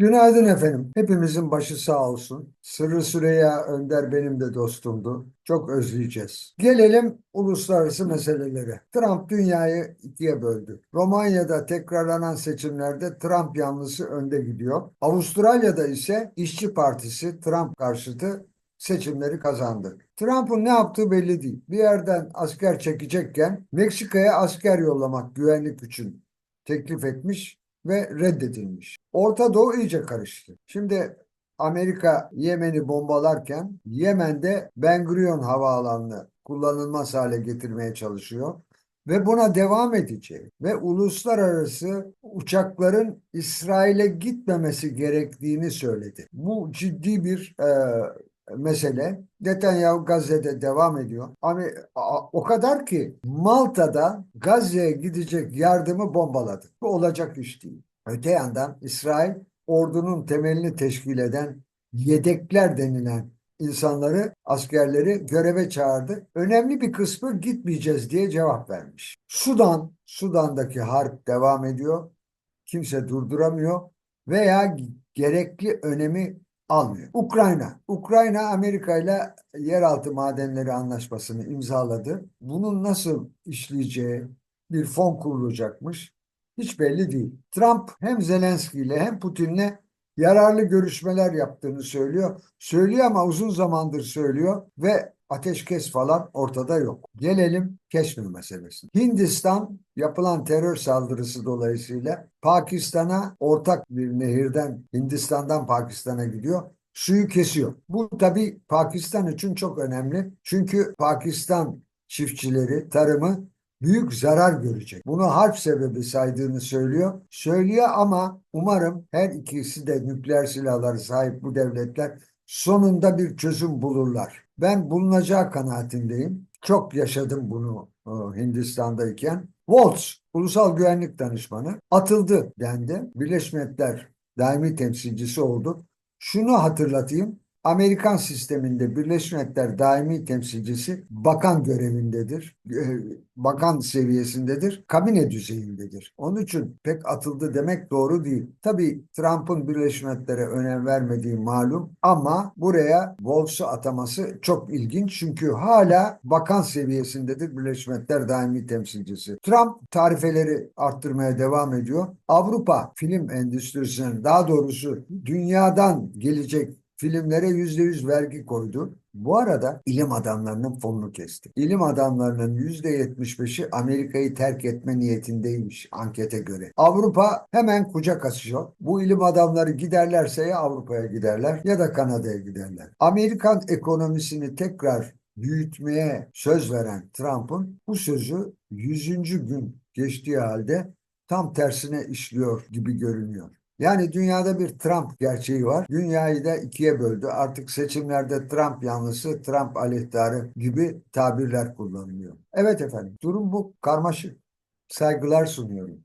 Günaydın efendim. Hepimizin başı sağ olsun. Sırrı Süreyya Önder benim de dostumdu. Çok özleyeceğiz. Gelelim uluslararası meselelere. Trump dünyayı ikiye böldü. Romanya'da tekrarlanan seçimlerde Trump yanlısı önde gidiyor. Avustralya'da ise İşçi Partisi Trump karşıtı seçimleri kazandı. Trump'ın ne yaptığı belli değil. Bir yerden asker çekecekken Meksika'ya asker yollamak güvenlik için teklif etmiş ve reddedilmiş. Orta Doğu iyice karıştı. Şimdi Amerika Yemen'i bombalarken Yemen'de Ben Gurion havaalanını kullanılmaz hale getirmeye çalışıyor ve buna devam edeceği ve uluslararası uçakların İsrail'e gitmemesi gerektiğini söyledi. Bu ciddi bir e, mesele. Netanyahu Gazze'de devam ediyor. Ama a- o kadar ki Malta'da Gazze'ye gidecek yardımı bombaladı. Bu olacak iş değil. Öte yandan İsrail ordunun temelini teşkil eden yedekler denilen insanları, askerleri göreve çağırdı. Önemli bir kısmı gitmeyeceğiz diye cevap vermiş. Sudan, Sudan'daki harp devam ediyor. Kimse durduramıyor veya gerekli önemi almıyor. Ukrayna. Ukrayna Amerika ile yeraltı madenleri anlaşmasını imzaladı. Bunun nasıl işleyeceği bir fon kurulacakmış. Hiç belli değil. Trump hem Zelenski ile hem Putin'le yararlı görüşmeler yaptığını söylüyor. Söylüyor ama uzun zamandır söylüyor ve ateşkes falan ortada yok. Gelelim Keşmir meselesine. Hindistan yapılan terör saldırısı dolayısıyla Pakistan'a ortak bir nehirden Hindistan'dan Pakistan'a gidiyor. Suyu kesiyor. Bu tabii Pakistan için çok önemli. Çünkü Pakistan çiftçileri, tarımı büyük zarar görecek. Bunu harp sebebi saydığını söylüyor. Söylüyor ama umarım her ikisi de nükleer silahları sahip bu devletler sonunda bir çözüm bulurlar. Ben bulunacağı kanaatindeyim. Çok yaşadım bunu e, Hindistan'dayken. Waltz, Ulusal Güvenlik Danışmanı atıldı dendi. Birleşmiş Milletler daimi temsilcisi oldu. Şunu hatırlatayım. Amerikan sisteminde Birleşmiş Milletler daimi temsilcisi bakan görevindedir. e, Bakan seviyesindedir. Kabine düzeyindedir. Onun için pek atıldı demek doğru değil. Tabii Trump'ın Birleşmiş Milletler'e önem vermediği malum ama buraya Vols'u ataması çok ilginç. Çünkü hala bakan seviyesindedir Birleşmiş Milletler daimi temsilcisi. Trump tarifeleri arttırmaya devam ediyor. Avrupa film endüstrisinin daha doğrusu dünyadan gelecek filmlere yüzde yüz vergi koydu. Bu arada ilim adamlarının fonunu kesti. İlim adamlarının yüzde yetmiş beşi Amerika'yı terk etme niyetindeymiş ankete göre. Avrupa hemen kucak açıyor. Bu ilim adamları giderlerse ya Avrupa'ya giderler ya da Kanada'ya giderler. Amerikan ekonomisini tekrar büyütmeye söz veren Trump'ın bu sözü 100. gün geçtiği halde tam tersine işliyor gibi görünüyor. Yani dünyada bir Trump gerçeği var. Dünyayı da ikiye böldü. Artık seçimlerde Trump yanlısı, Trump aleyhtarı gibi tabirler kullanılıyor. Evet efendim, durum bu. Karmaşık. Saygılar sunuyorum.